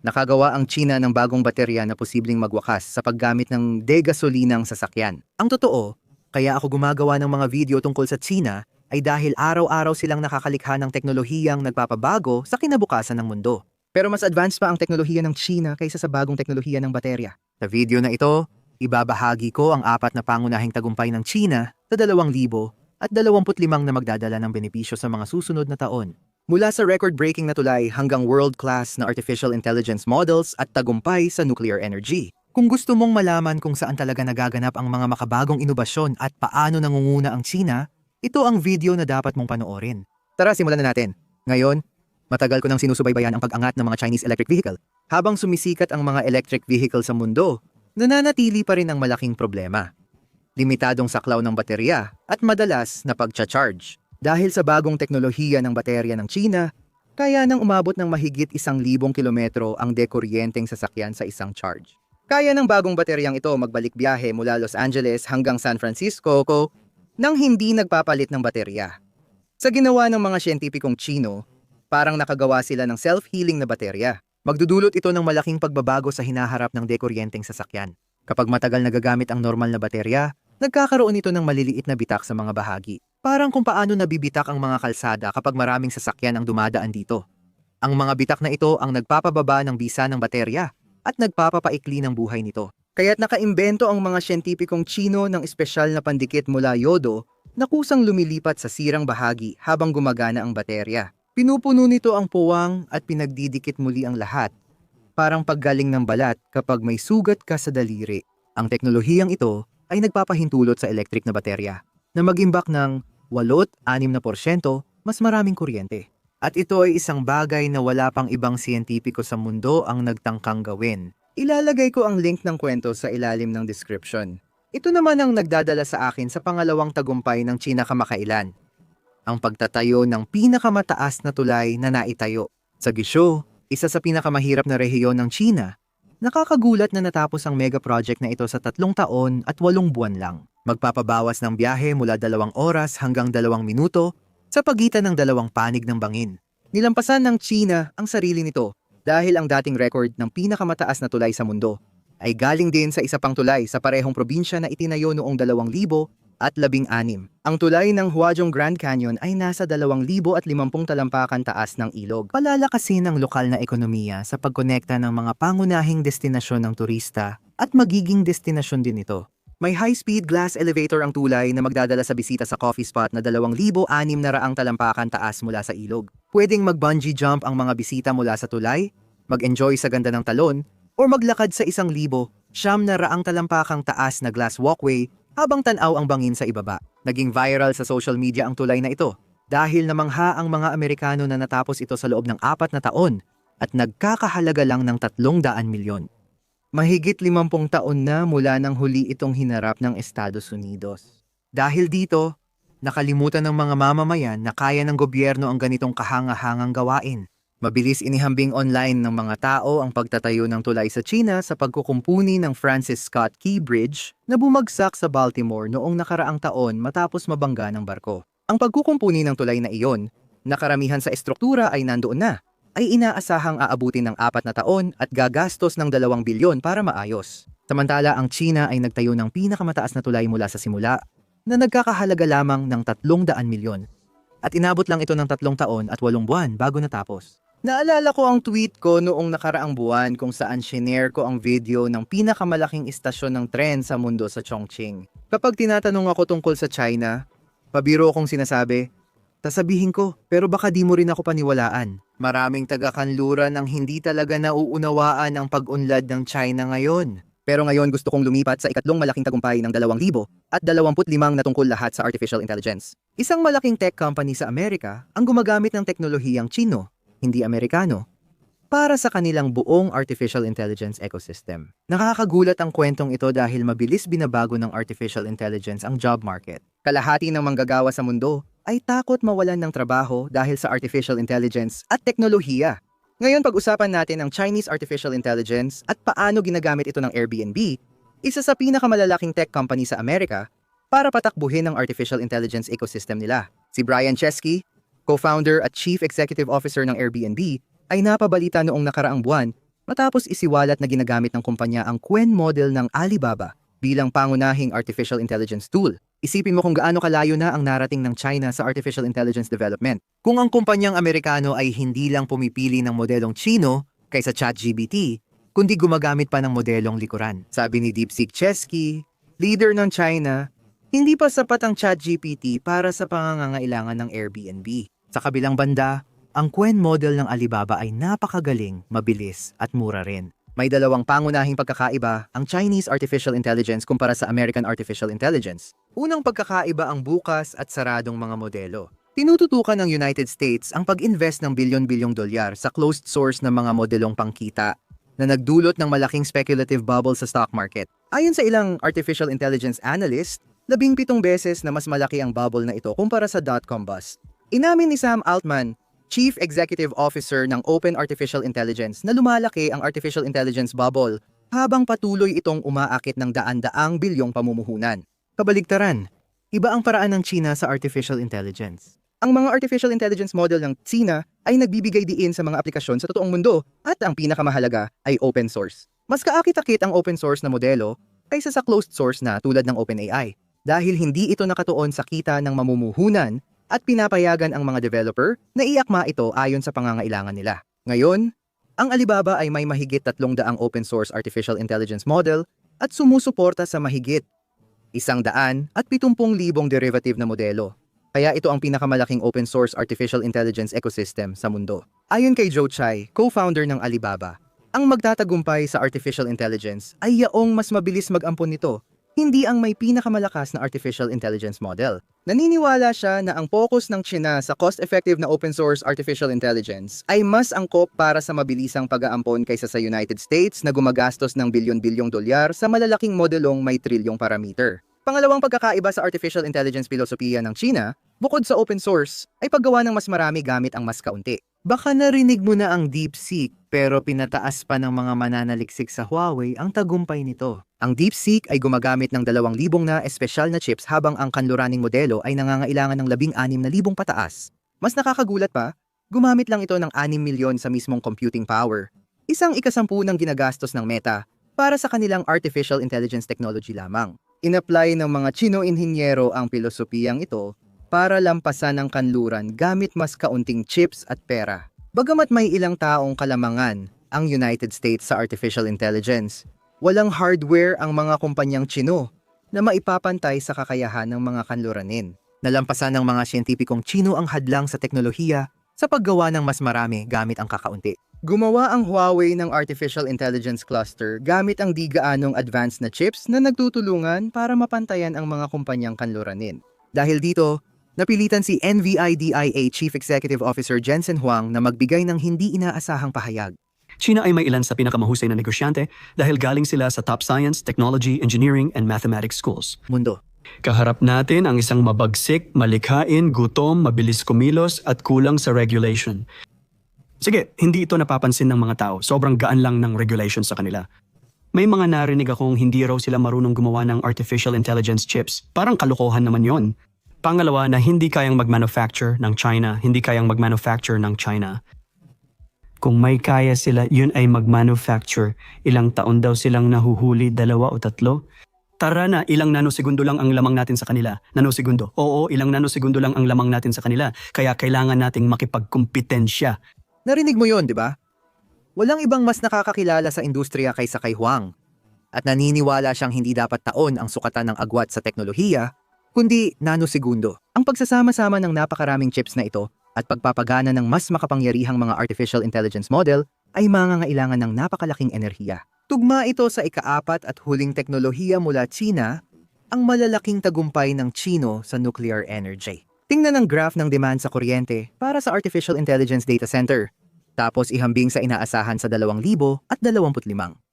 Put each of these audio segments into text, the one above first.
nakagawa ang China ng bagong baterya na posibleng magwakas sa paggamit ng degasolinang sasakyan. Ang totoo, kaya ako gumagawa ng mga video tungkol sa China ay dahil araw-araw silang nakakalikha ng teknolohiyang nagpapabago sa kinabukasan ng mundo. Pero mas advanced pa ang teknolohiya ng China kaysa sa bagong teknolohiya ng baterya. Sa video na ito, ibabahagi ko ang apat na pangunahing tagumpay ng China sa 2,000 at 25 na magdadala ng benepisyo sa mga susunod na taon. Mula sa record-breaking na tulay hanggang world-class na artificial intelligence models at tagumpay sa nuclear energy. Kung gusto mong malaman kung saan talaga nagaganap ang mga makabagong inobasyon at paano nangunguna ang China, ito ang video na dapat mong panoorin. Tara, simulan na natin. Ngayon, matagal ko nang sinusubaybayan ang pag-angat ng mga Chinese electric vehicle. Habang sumisikat ang mga electric vehicle sa mundo, nananatili pa rin ang malaking problema. Limitadong saklaw ng baterya at madalas na pagcha-charge. Dahil sa bagong teknolohiya ng baterya ng China, kaya nang umabot ng mahigit isang libong kilometro ang dekuryenteng sasakyan sa isang charge. Kaya ng bagong bateryang ito magbalik biyahe mula Los Angeles hanggang San Francisco ko nang hindi nagpapalit ng baterya. Sa ginawa ng mga siyentipikong Chino, parang nakagawa sila ng self-healing na baterya. Magdudulot ito ng malaking pagbabago sa hinaharap ng dekuryenteng sasakyan. Kapag matagal nagagamit ang normal na baterya, nagkakaroon ito ng maliliit na bitak sa mga bahagi. Parang kung paano nabibitak ang mga kalsada kapag maraming sasakyan ang dumadaan dito. Ang mga bitak na ito ang nagpapababa ng bisa ng baterya at nagpapapaikli ng buhay nito. Kaya't nakaimbento ang mga siyentipikong Chino ng espesyal na pandikit mula yodo na kusang lumilipat sa sirang bahagi habang gumagana ang baterya. Pinupuno nito ang puwang at pinagdidikit muli ang lahat. Parang paggaling ng balat kapag may sugat ka sa daliri. Ang teknolohiyang ito ay nagpapahintulot sa electric na baterya na magimbak ng 8-6% mas maraming kuryente. At ito ay isang bagay na wala pang ibang siyentipiko sa mundo ang nagtangkang gawin. Ilalagay ko ang link ng kwento sa ilalim ng description. Ito naman ang nagdadala sa akin sa pangalawang tagumpay ng China kamakailan. Ang pagtatayo ng pinakamataas na tulay na naitayo. Sa Gisho, isa sa pinakamahirap na rehiyon ng China, nakakagulat na natapos ang mega project na ito sa tatlong taon at walong buwan lang. Magpapabawas ng biyahe mula dalawang oras hanggang dalawang minuto sa pagitan ng dalawang panig ng bangin. Nilampasan ng China ang sarili nito dahil ang dating record ng pinakamataas na tulay sa mundo ay galing din sa isa pang tulay sa parehong probinsya na itinayo noong 2000 at 16. Ang tulay ng Huazhong Grand Canyon ay nasa 2,050 talampakan taas ng ilog. Palalakasin ang lokal na ekonomiya sa pagkonekta ng mga pangunahing destinasyon ng turista at magiging destinasyon din ito. May high-speed glass elevator ang tulay na magdadala sa bisita sa coffee spot na 2,600 talampakan taas mula sa ilog. Pwedeng mag-bungee jump ang mga bisita mula sa tulay, mag-enjoy sa ganda ng talon, o maglakad sa 1,000 siyam na raang talampakang taas na glass walkway habang tanaw ang bangin sa ibaba. Naging viral sa social media ang tulay na ito dahil namangha ang mga Amerikano na natapos ito sa loob ng apat na taon at nagkakahalaga lang ng 300 milyon. Mahigit 50 taon na mula nang huli itong hinarap ng Estados Unidos. Dahil dito, nakalimutan ng mga mamamayan na kaya ng gobyerno ang ganitong kahanga-hangang gawain. Mabilis inihambing online ng mga tao ang pagtatayo ng tulay sa China sa pagkukumpuni ng Francis Scott Key Bridge na bumagsak sa Baltimore noong nakaraang taon matapos mabangga ng barko. Ang pagkukumpuni ng tulay na iyon, na karamihan sa estruktura ay nandoon na, ay inaasahang aabutin ng apat na taon at gagastos ng dalawang bilyon para maayos. Samantala ang China ay nagtayo ng pinakamataas na tulay mula sa simula na nagkakahalaga lamang ng 300 milyon at inabot lang ito ng tatlong taon at walong buwan bago natapos. Naalala ko ang tweet ko noong nakaraang buwan kung saan shinare ko ang video ng pinakamalaking istasyon ng tren sa mundo sa Chongqing. Kapag tinatanong ako tungkol sa China, pabiro kong sinasabi, Tasabihin ko, pero baka di mo rin ako paniwalaan. Maraming taga-kanluran ang hindi talaga nauunawaan ang pag-unlad ng China ngayon. Pero ngayon gusto kong lumipat sa ikatlong malaking tagumpay ng 2,000 at 25 na tungkol lahat sa artificial intelligence. Isang malaking tech company sa Amerika ang gumagamit ng teknolohiyang Chino, hindi Amerikano, para sa kanilang buong artificial intelligence ecosystem. Nakakagulat ang kwentong ito dahil mabilis binabago ng artificial intelligence ang job market. Kalahati ng manggagawa sa mundo ay takot mawalan ng trabaho dahil sa artificial intelligence at teknolohiya. Ngayon pag-usapan natin ang Chinese artificial intelligence at paano ginagamit ito ng Airbnb, isa sa pinakamalalaking tech company sa Amerika, para patakbuhin ang artificial intelligence ecosystem nila. Si Brian Chesky, co-founder at chief executive officer ng Airbnb, ay napabalita noong nakaraang buwan matapos isiwalat na ginagamit ng kumpanya ang Quen model ng Alibaba bilang pangunahing artificial intelligence tool. Isipin mo kung gaano kalayo na ang narating ng China sa artificial intelligence development. Kung ang kumpanyang Amerikano ay hindi lang pumipili ng modelong Chino kaysa ChatGPT, kundi gumagamit pa ng modelong likuran. Sabi ni DeepSeek Chesky, leader ng China, hindi pa sapat ang ChatGPT para sa pangangailangan ng Airbnb. Sa kabilang banda, ang Quen model ng Alibaba ay napakagaling, mabilis at mura rin. May dalawang pangunahing pagkakaiba ang Chinese artificial intelligence kumpara sa American artificial intelligence. Unang pagkakaiba ang bukas at saradong mga modelo. Tinututukan ng United States ang pag-invest ng bilyon-bilyong dolyar sa closed source ng mga modelong pangkita na nagdulot ng malaking speculative bubble sa stock market. Ayon sa ilang artificial intelligence analyst, labing pitong beses na mas malaki ang bubble na ito kumpara sa dot-com bust. Inamin ni Sam Altman, Chief Executive Officer ng Open Artificial Intelligence na lumalaki ang artificial intelligence bubble habang patuloy itong umaakit ng daan-daang bilyong pamumuhunan. Kabaligtaran, iba ang paraan ng China sa artificial intelligence. Ang mga artificial intelligence model ng China ay nagbibigay diin sa mga aplikasyon sa totoong mundo at ang pinakamahalaga ay open source. Mas kaakit-akit ang open source na modelo kaysa sa closed source na tulad ng OpenAI dahil hindi ito nakatuon sa kita ng mamumuhunan at pinapayagan ang mga developer na iakma ito ayon sa pangangailangan nila. Ngayon, ang Alibaba ay may mahigit 300 open source artificial intelligence model at sumusuporta sa mahigit isang daan at 70,000 derivative na modelo. Kaya ito ang pinakamalaking open source artificial intelligence ecosystem sa mundo. Ayon kay Joe Chai, co-founder ng Alibaba, ang magtatagumpay sa artificial intelligence ay yaong mas mabilis mag-ampon nito hindi ang may pinakamalakas na artificial intelligence model. Naniniwala siya na ang focus ng China sa cost-effective na open source artificial intelligence ay mas angkop para sa mabilisang pag-aampon kaysa sa United States na gumagastos ng bilyon-bilyong dolyar sa malalaking modelong may trilyong parameter. Pangalawang pagkakaiba sa artificial intelligence filosofiya ng China, bukod sa open source, ay paggawa ng mas marami gamit ang mas kaunti. Baka narinig mo na ang DeepSeek pero pinataas pa ng mga mananaliksik sa Huawei ang tagumpay nito. Ang DeepSeek ay gumagamit ng 2,000 na espesyal na chips habang ang kanluraning modelo ay nangangailangan ng 16,000 pataas. Mas nakakagulat pa, gumamit lang ito ng 6 milyon sa mismong computing power. Isang ikasampu ng ginagastos ng Meta para sa kanilang artificial intelligence technology lamang. Inapply ng mga Chino inhinyero ang pilosopiyang ito para lampasan ang kanluran gamit mas kaunting chips at pera. Bagamat may ilang taong kalamangan ang United States sa artificial intelligence, walang hardware ang mga kumpanyang Chino na maipapantay sa kakayahan ng mga kanluranin. Nalampasan ng mga siyentipikong Chino ang hadlang sa teknolohiya sa paggawa ng mas marami gamit ang kakaunti. Gumawa ang Huawei ng Artificial Intelligence Cluster gamit ang di gaanong advanced na chips na nagtutulungan para mapantayan ang mga kumpanyang kanluranin. Dahil dito, Napilitan si NVIDIA Chief Executive Officer Jensen Huang na magbigay ng hindi inaasahang pahayag. China ay may ilan sa pinakamahusay na negosyante dahil galing sila sa top science, technology, engineering, and mathematics schools. Mundo. Kaharap natin ang isang mabagsik, malikhain, gutom, mabilis kumilos at kulang sa regulation. Sige, hindi ito napapansin ng mga tao. Sobrang gaan lang ng regulation sa kanila. May mga narinig akong hindi raw sila marunong gumawa ng artificial intelligence chips. Parang kalokohan naman yon. Pangalawa na hindi kayang mag-manufacture ng China, hindi kayang mag-manufacture ng China. Kung may kaya sila, yun ay mag-manufacture. Ilang taon daw silang nahuhuli, dalawa o tatlo? Tara na, ilang nanosegundo lang ang lamang natin sa kanila. Nanosegundo. Oo, ilang nanosegundo lang ang lamang natin sa kanila. Kaya kailangan nating makipagkumpetensya. Narinig mo yon, di ba? Walang ibang mas nakakakilala sa industriya kaysa kay Huang. At naniniwala siyang hindi dapat taon ang sukatan ng agwat sa teknolohiya, kundi nanosegundo. Ang pagsasama-sama ng napakaraming chips na ito at pagpapagana ng mas makapangyarihang mga artificial intelligence model ay mangangailangan ng napakalaking enerhiya. Tugma ito sa ikaapat at huling teknolohiya mula China, ang malalaking tagumpay ng Chino sa nuclear energy. Tingnan ang graph ng demand sa kuryente para sa artificial intelligence data center, tapos ihambing sa inaasahan sa 2025.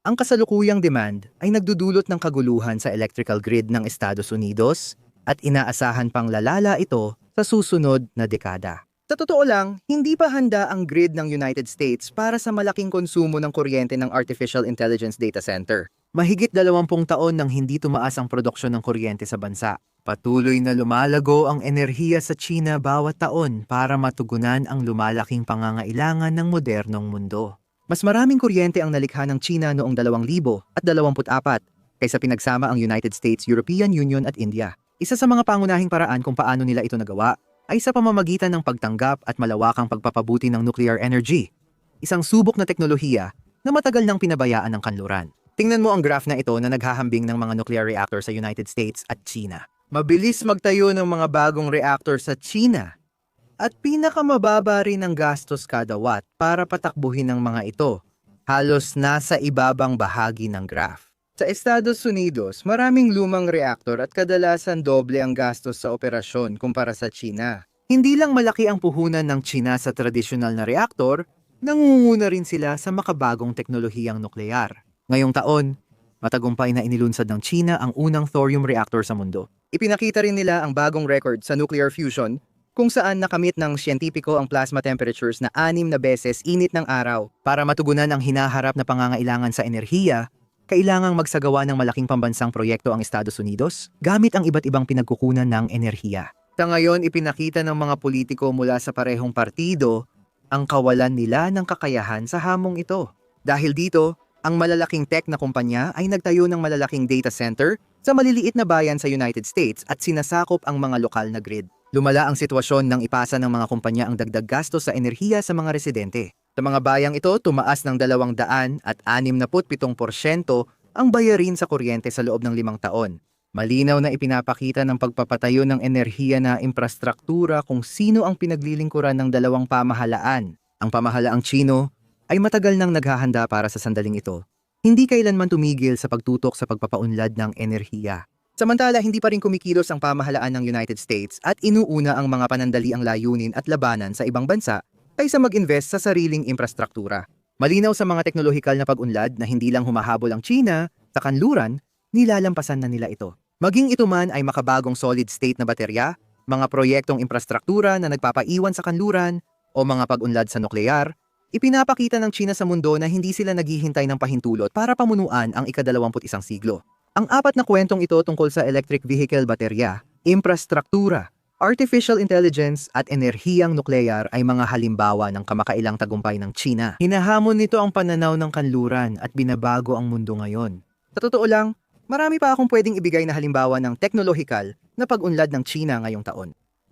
Ang kasalukuyang demand ay nagdudulot ng kaguluhan sa electrical grid ng Estados Unidos at inaasahan pang lalala ito sa susunod na dekada. Sa totoo lang, hindi pa handa ang grid ng United States para sa malaking konsumo ng kuryente ng Artificial Intelligence Data Center. Mahigit 20 taon nang hindi tumaas ang produksyon ng kuryente sa bansa. Patuloy na lumalago ang enerhiya sa China bawat taon para matugunan ang lumalaking pangangailangan ng modernong mundo. Mas maraming kuryente ang nalikha ng China noong 2024 kaysa pinagsama ang United States, European Union at India. Isa sa mga pangunahing paraan kung paano nila ito nagawa ay sa pamamagitan ng pagtanggap at malawakang pagpapabuti ng nuclear energy. Isang subok na teknolohiya na matagal nang pinabayaan ng kanluran. Tingnan mo ang graph na ito na naghahambing ng mga nuclear reactor sa United States at China. Mabilis magtayo ng mga bagong reactor sa China at pinakamababa rin ang gastos kada watt para patakbuhin ng mga ito. Halos nasa ibabang bahagi ng graph. Sa Estados Unidos, maraming lumang reaktor at kadalasan doble ang gastos sa operasyon kumpara sa China. Hindi lang malaki ang puhunan ng China sa tradisyonal na reaktor, nangunguna rin sila sa makabagong teknolohiyang nuklear. Ngayong taon, matagumpay na inilunsad ng China ang unang thorium reactor sa mundo. Ipinakita rin nila ang bagong record sa nuclear fusion kung saan nakamit ng siyentipiko ang plasma temperatures na anim na beses init ng araw. Para matugunan ang hinaharap na pangangailangan sa enerhiya, kailangang magsagawa ng malaking pambansang proyekto ang Estados Unidos gamit ang iba't ibang pinagkukunan ng enerhiya. Sa ngayon, ipinakita ng mga politiko mula sa parehong partido ang kawalan nila ng kakayahan sa hamong ito. Dahil dito, ang malalaking tech na kumpanya ay nagtayo ng malalaking data center sa maliliit na bayan sa United States at sinasakop ang mga lokal na grid. Lumala ang sitwasyon nang ipasa ng mga kumpanya ang dagdag gastos sa enerhiya sa mga residente. Sa mga bayang ito, tumaas ng 200 at 67% ang bayarin sa kuryente sa loob ng limang taon. Malinaw na ipinapakita ng pagpapatayo ng enerhiya na infrastruktura kung sino ang pinaglilingkuran ng dalawang pamahalaan. Ang pamahalaang Chino ay matagal nang naghahanda para sa sandaling ito. Hindi kailanman tumigil sa pagtutok sa pagpapaunlad ng enerhiya. Samantala, hindi pa rin kumikilos ang pamahalaan ng United States at inuuna ang mga panandaliang layunin at labanan sa ibang bansa kaysa mag-invest sa sariling infrastruktura. Malinaw sa mga teknolohikal na pag-unlad na hindi lang humahabol ang China sa kanluran, nilalampasan na nila ito. Maging ito man ay makabagong solid-state na baterya, mga proyektong infrastruktura na nagpapaiwan sa kanluran, o mga pag-unlad sa nuklear, ipinapakita ng China sa mundo na hindi sila naghihintay ng pahintulot para pamunuan ang ika-21 siglo. Ang apat na kwentong ito tungkol sa electric vehicle baterya, infrastruktura, artificial intelligence at enerhiyang nuklear ay mga halimbawa ng kamakailang tagumpay ng China. Hinahamon nito ang pananaw ng kanluran at binabago ang mundo ngayon. Sa totoo lang, marami pa akong pwedeng ibigay na halimbawa ng teknolohikal na pag-unlad ng China ngayong taon.